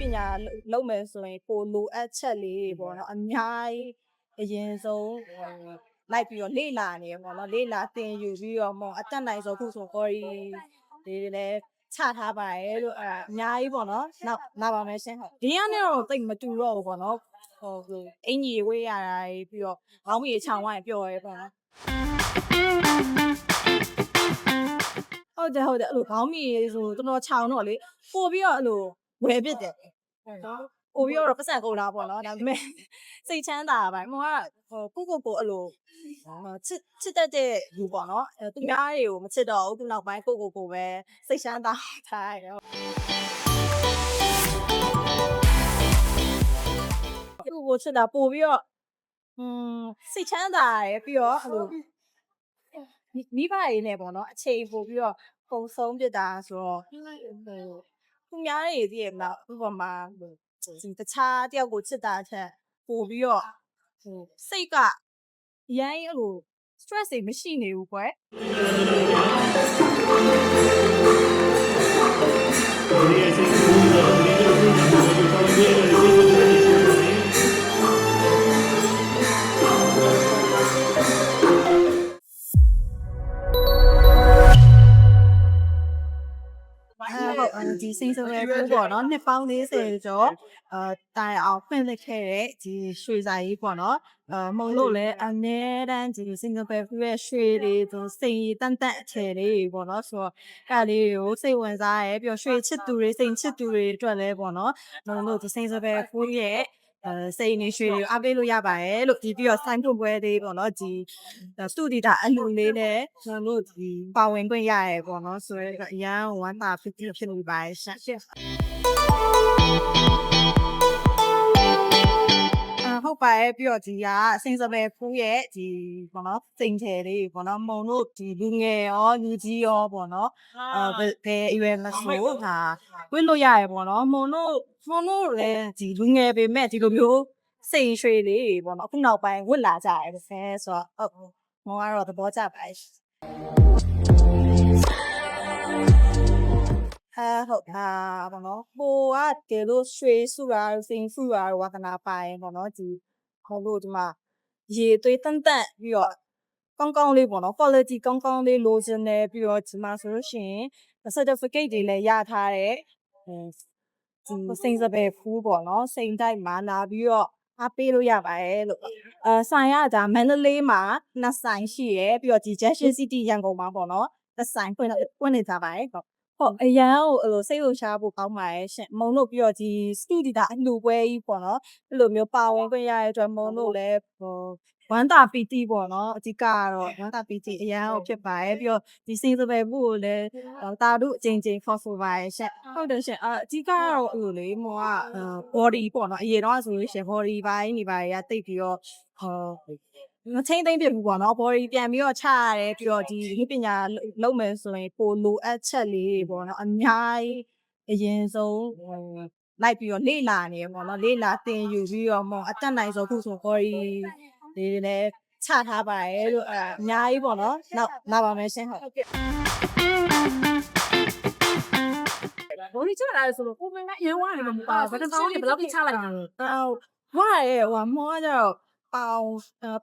ပညာလုပ်မယ်ဆိုရင်ပိုလိုအပ်ချက်လေးတွေပေါ့နော်အများကြီးအရင်ဆုံးဟိုလိုက်ပြီးတော့လေ့လာနေရပေါ့နော်လေ့လာသင်ယူပြီးတော့မော်အတက်နိုင်ဆုံးခုဆိုကော်ရီဒီလည်းချထားပါရဲ့လို့အဲအများကြီးပေါ့နော်နောက်လာပါမယ်ရှင်ဟုတ်ဒီကနေ့တော့တိတ်မတူတော့ဘူးပေါ့နော်ဟိုဟိုအင်ကြီးဝေးရတာကြီးပြီးတော့ခေါင်းမီချောင်းဝိုင်းပျော်ရဲပေါ့နော်ဟုတ်တယ်ဟုတ်တယ်အဲ့လိုခေါင်းမီဆိုတော်တော်ခြောင်တော့လေပို့ပြီးတော့အဲ့လို ဝယ်ပစ်တယ်နော်ပို့ပြီးတော့ပတ်စံကုန်တာပေါ့နော်ဒါပေမဲ့စိတ်ချမ်းသာပါမောကဟိုကိုကိုကိုအဲ့လိုချစ်ချစ်တတ်တဲ့လူပေါ့နော်အဲသူများတွေကိုမချစ်တော့ဘူးသူနောက်ပိုင်းကိုကိုကိုပဲစိတ်ချမ်းသာထားတယ်သူ့ကိုချစ်တာပို့ပြီးတော့อืมစိတ်ချမ်းသာရယ်ပြီးတော့အဲ့လိုမိမိဘရင်းနဲ့ပေါ့နော်အချိန်ပို့ပြီးတော့ပုံဆုံးပြစ်တာဆိုတော့ဟို သူများတွေတည်းရဲ့မလားဥပမာဟိုဒီတခြားတယောက်ကိုချစ်တာချက်ပို့ပြီးတော့ဟိုစိတ်ကရိုင်းအဲ့လို stress တွေမရှိနေဘူးကွယ်အဲ ဟုတ်အဲဒီစိန်ဆိုရဲဘူးပေါ့နော်နှစ်ပေါင်း40ကျော်အဲတိုင်အောင်ဖွင့်လှစ်ခဲ့တဲ့ဒီရွှေစာကြီးပေါ့နော်အဲမုံလို့လည်းအနည်းတန်းဒီစင်ကာပူရဲ့ရွှေတွေသူစိန်ရည်တန်တန်အထည်လေးပေါ့နော်ဆိုတော့ကလေးကိုစိတ်ဝင်စားရဲပြီးတော့ရွှေချစ်သူတွေစိန်ချစ်သူတွေအတွက်လည်းပေါ့နော်မုံလို့ဒီစိန်ဆိုရဲဘူးရဲ့ အဲစိန်နေရွှေတွေကိုအားပေးလို့ရပါတယ်လို့ဒီပြီးတော့စိုင်းထုတ်ပွဲလေးပေါ့နော်ဒီစတူဒီတာအလူလေးနဲ့ကျွန်တော်တို့ဒီပါဝင်ခွင့်ရရဲပေါ့နော်ဆိုတော့အရန်ဝမ်းသာဖြစ်ဖြစ်ဖြစ်နေပါတယ်ရှင့် ဟုတ်ပါရဲ့ပြီးတော့ဒီကအစင်စပယ်ဖူးရဲ့ဒီပေါ့နော်စိန်ထဲလေးပေါ့နော်မုံတို့ဒီလူငယ်ရောလူကြီးရောပေါ့နော်အာဘယ်ဘယ်အရွယ်မဆိုဟာဝတ်လို့ရရပေါ့နော်မုံတို့မုံတို့လည်းဒီလူငယ်ပေမဲ့ဒီလိုမျိုးစိန်ရွှေလေးပေါ့နော်အခုနောက်ပိုင်းဝတ်လာကြရဲဆဲဆိုတော့ဟုတ်မုံကတော့သဘောကျပါရဲ့ ဟုတ်တာပေါ့နော်ဟိုကတကယ်လို့ရွှေစုတာစိန်စုတာဝါသနာပါရင်ပေါ့နော်ဒီဟောလို့ဒီမှာရေသွေးတန့်တန့်ပြီးတော့ကောင်းကောင်းလေးပေါ့နော် quality ကောင်းကောင်းလေးလိုချင်တယ်ပြီးတော့ဒီမှာဆိုလို့ရှိရင် certificate တွေလည်းရထားတဲ့အဲဒီစိန်စပယ်ဖူးပေါ့နော်စိန်တိုက်မှာလာပြီးတော့အားပေးလို့ရပါတယ်လို့အဲဆိုင်ရဒါမန္တလေးမှာနှစ်ဆိုင်ရှိရယ်ပြီးတော့ဒီ Junction City ရန်ကုန်မှာပေါ့နော်တစ်ဆိုင်ဖွင့်တော့ဖွင့်နေကြပါတယ်ဟုတ် ဟုတ်အရန်ကိုအဲ့လိုစိတ်လှရှားဖို့ကောင်းပါရဲ့ရှင်မုံလို့ပြီးတော့ဒီစတူဒီတာအလှပွဲကြီးပေါ့နော်အဲ့လိုမျိုးပါဝင်ခွင့်ရတဲ့အတွက်မုံလို့လည်းဟိုဝမ်းတာပီတိပေါ့နော်အဓိကကတော့ဝမ်းတာပီတိအရန်ကိုဖြစ်ပါရဲ့ပြီးတော့ဒီစင်စပယ်ဘူးကိုလည်းတာတို့အချိန်ချင်းဖော်ဆိုပါရဲ့ရှင်ဟုတ်တယ်ရှင်အအဓိကကတော့အဲ့လိုလေမောက body ပေါ့နော်အရင်တော့ဆိုလို့ရှင် body ဘိုင်းနေပါရတိတ်ပြီးတော့ဟော မချင်းသိမ့်ပြဘူးပေါ့နော် body ပြန်ပြီးတော့ချရတယ်ပြီးတော့ဒီဒီပညာလုပ်မယ်ဆိုရင်ပိုလိုအပ်ချက်လေးတွေပေါ့နော်အများကြီးအရင်ဆုံးဟိုလိုက်ပြီးတော့လေ့လာနေရပေါ့နော်လေ့လာသင်ယူပြီးတော့မော်အတက်နိုင်ဆုံးခုဆို body ဒီလည်းချထားပါရဲ့လို့အဲအများကြီးပေါ့နော်နောက်လာပါမယ်ရှင်ဟုတ်ဘောဒီချလာတယ်ဆိုတော့ကိုမင်းကအရင်ဝါနေမှာမပါဘူးဘယ်တစ်ကောင်းနေဘယ်လောက်ထိချလိုက်တာလဲအော်ဝါရဲ့ဟိုမောကကျတော့ ပေါင်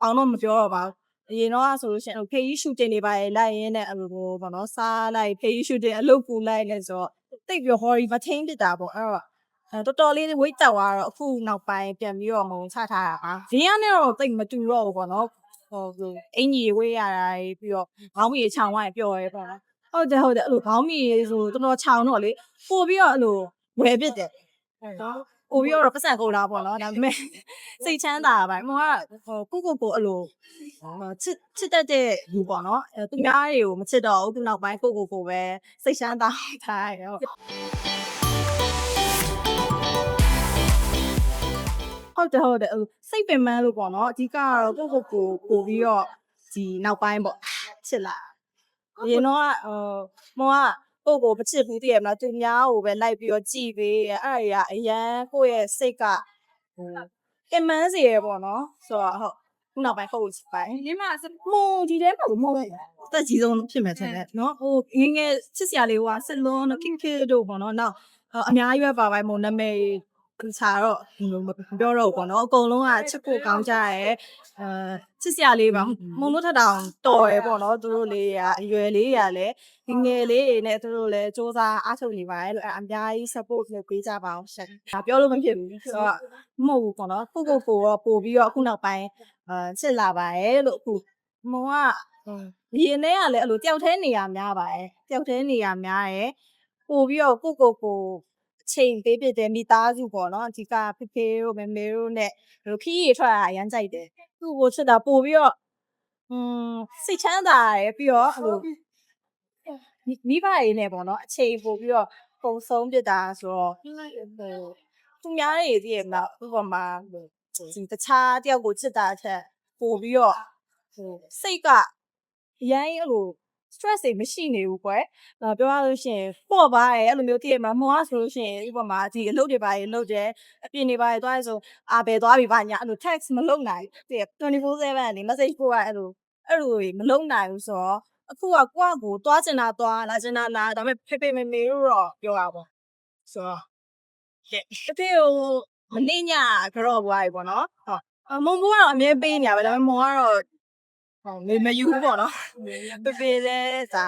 ပေါင်တော့မပြောတော့ပါဘူးအရင်တော့ဆိုလို့ရှိရင်ဖေးကြီးရှူတင်နေပါရဲ့လိုက်ရင်းနဲ့အဲ့လိုပေါ့နော်စားလိုက်ဖေးကြီးရှူတင်အလုပ်ကူလိုက်လဲဆိုတော့တိတ်ပြီးဟော်ရီမထင်းပစ်တာပေါ့အဲ့တော့အဲတော်တော်လေးဝိတ်တက်သွားတော့အခုနောက်ပိုင်းပြန်ပြီးတော့မုံချထားတာပါဒီကနေ့တော့တိတ်မတူတော့ဘူးပေါ့နော်ဟိုဆိုအင်ကြီးဝေးရတာပြီးတော့ခေါင်းမီချောင်းဝိုင်းပျော်ရဲပေါ့နော်ဟုတ်တယ်ဟုတ်တယ်အဲ့လိုခေါင်းမီဆိုတော်တော်ချောင်းတော့လေပို့ပြီးတော့အဲ့လိုဝယ်ပစ်တယ်နော် ပို့ပြီးတော့ပတ်စံကုန်တာပေါ့နော်ဒါပေမဲ့စိတ်ချမ်းသာပါမောကဟိုကိုကိုကိုအဲ့လိုချစ်ချစ်တတ်တဲ့လူပေါ့နော်အဲသူများတွေကိုမချစ်တော့ဘူးသူနောက်ပိုင်းကိုကိုကိုပဲစိတ်ချမ်းသာထားရဟုတ်ဟုတ်တယ်ဟုတ်တယ်အဲ့စိတ်ပင်ပန်းလို့ပေါ့နော်အဓိကကတော့ကိုကိုကိုပို့ပြီးတော့ဒီနောက်ပိုင်းပေါ့ချစ်လာအရင်တော့ဟိုမောက ကိုယ့်ကိုမချစ်ဘူးတည်ရမလားသူများကိုပဲလိုက်ပြီးတော့ကြည်ပေးရအဲ့ဒါကြီးကအရန်ကိုယ့်ရဲ့စိတ်ကဟိုအင်မန်းစီရပေါ့နော်ဆိုတော့ဟုတ်ခုနောက်ပိုင်းဟုတ်ပိုင်းညီမမုံဒီထဲမှာမဟုတ်ဘူးအသက်ကြီးဆုံးဖြစ်မယ်ထင်တယ်နော်ဟိုငငယ်ချစ်စရာလေးဟိုကဆလွန်တို့ခင်ခင်တို့ပေါ့နော်နောက်အများကြီးပဲပါပိုင်းမုံနာမည် စာတော့မပြောတော့ဘူးပေါ့နော်အကုန်လုံးကချစ်ဖို့ကောင်းကြရဲအဲချစ်စရာလေးပါမုံလို့ထတောင်တော်ရယ်ပေါ့နော်သူတို့လေးကအရွယ်လေးရလည်းငငယ်လေးတွေနဲ့သူတို့လည်းစူးစမ်းအားထုတ်နေပါတယ်လို့အများကြီး support လုပ်ပေးကြပါအောင်ရှင်ဒါပြောလို့မဖြစ်ဘူးဆိုတော့မဟုတ်ဘူးပေါ့နော်ကိုကိုကိုရောပို့ပြီးတော့အခုနောက်ပိုင်းအဲချစ်လာပါရဲ့လို့အခုမုံကရင်ထဲကလည်းအဲ့လိုတယောက်တည်းနေရများပါတယ်တယောက်တည်းနေရများရယ်ပို့ပြီးတော့ကိုကိုကိုအ ချိန်ပေးပြတဲ့မိသားစုပေါ့နော်အဓိကဖေဖေတို့မေမေတို့နဲ့ဘယ်လိုခီးရီထွက်တာအရမ်းကြိုက်တယ်သူ့ကိုချစ်တာပို့ပြီးတော့อืมစိတ်ချမ်းသာရယ်ပြီးတော့အဲ့လိုမိမိဘတွေနဲ့ပေါ့နော်အချိန်ပို့ပြီးတော့ပုံဆုံးပြတာဆိုတော့ဟိုသူများတွေတည်းရမလားဥပမာဒီတခြားတယောက်ကိုချစ်တာအချက်ပို့ပြီးတော့ဟိုစိတ်ကအရင်အဲ့လို stress တွေမရှိနေဘူးကွယ်။ဒါပြောရလို့ရှိရင်ပေါ့ပါရဲ့အဲ့လိုမျိုးတည့်ရမှာမောရဆိုလို့ရှိရင်ဥပမာဒီအလုပ်တွေပါရေလုပ်တယ်အပြင်တွေပါရေသွားရဲဆိုအာဘယ်သွားပြီပါညာအဲ့လို text မလုပ်နိုင်ဘူးတည့်24/7နေ message ပို့ရအဲ့လိုအဲ့လိုတွေမလုပ်နိုင်ဘူးဆိုတော့အခုကကိုယ့်အကိုသွားချင်တာသွားလာချင်တာလာဒါပေမဲ့ဖေဖေမေမေတို့တော့ပြောရပါဆိုတော့ကဲဖေဖေကိုမနေညကြော့ပွားပြီပေါ့နော်ဟုတ်အမုံဘိုးကတော့အမြဲပေးနေရပါဒါပေမဲ့မောကတော့ ဟောမေမယူဘူးပေါ့နော်ပပေတဲ့စာ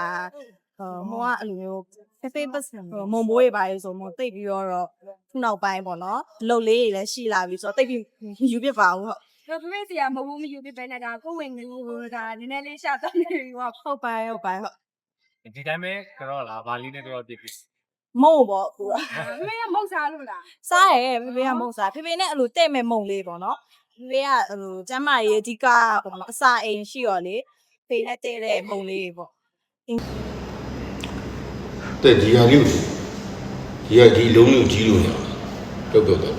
ဟိုမောကအဲ့လိုမျိုးဖေဖေပတ်စံမုံဘိုးရေးပါရေးဆိုမုံတိတ်ပြီးတော့ခုနောက်ပိုင်းပေါ့နော်လှုပ်လေးတွေလည်းရှိလာပြီဆိုတော့တိတ်ပြီးယူပြပါဘူးဟုတ်တော့ဖေးစီကမဘူးမယူပြပဲနဲ့ဒါကိုဝင်ငူဒါနည်းနည်းလေးရှာတော့နေပြီဟောဟုတ်ပါဟုတ်ပါဟုတ်ဒီတိုင်းပဲကတော့လားဗာလီနဲ့ကတော့ပြစ်ပြီမုံပေါ့ကူကဖေဖေကမုံစားလို့လားစားရဲဖေဖေကမုံစားဖေဖေနဲ့အဲ့လိုတဲ့မဲ့မုံလေးပေါ့နော် ဖေဖေကအဲ့လိုကျမ်းမာရေးအဓိကပေါ့နော်အစာအိမ်ရှိရောလေဖေနဲ့တဲ့တဲ့မုံလေးပေါ့တဲ့ဒီဟာလေးကိုဒီဟာဒီလုံးလေးကိုကြီးလို့ရတော့တော့တော့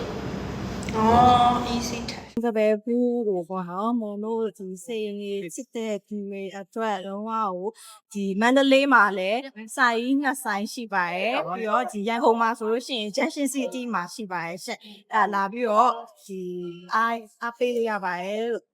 ကပဲဘူးကိုပေါ့ဟာမုံတို့ဒီစိတ်ရင်းစစ်တဲ့ဒီမေအတွက်လုံးဝကိုဒီမန္တလေးမှာလည်းစိုင်းနှစ်ဆိုင်ရှိပါတယ်ပြီးတော့ဒီရန်ကုန်မှာဆိုလို့ရှိရင် Junction City မှာရှိပါတယ်ရှင့်အဲလာပြီးတော့ဒီအိုင်အပေးလေးရပါတယ်လို့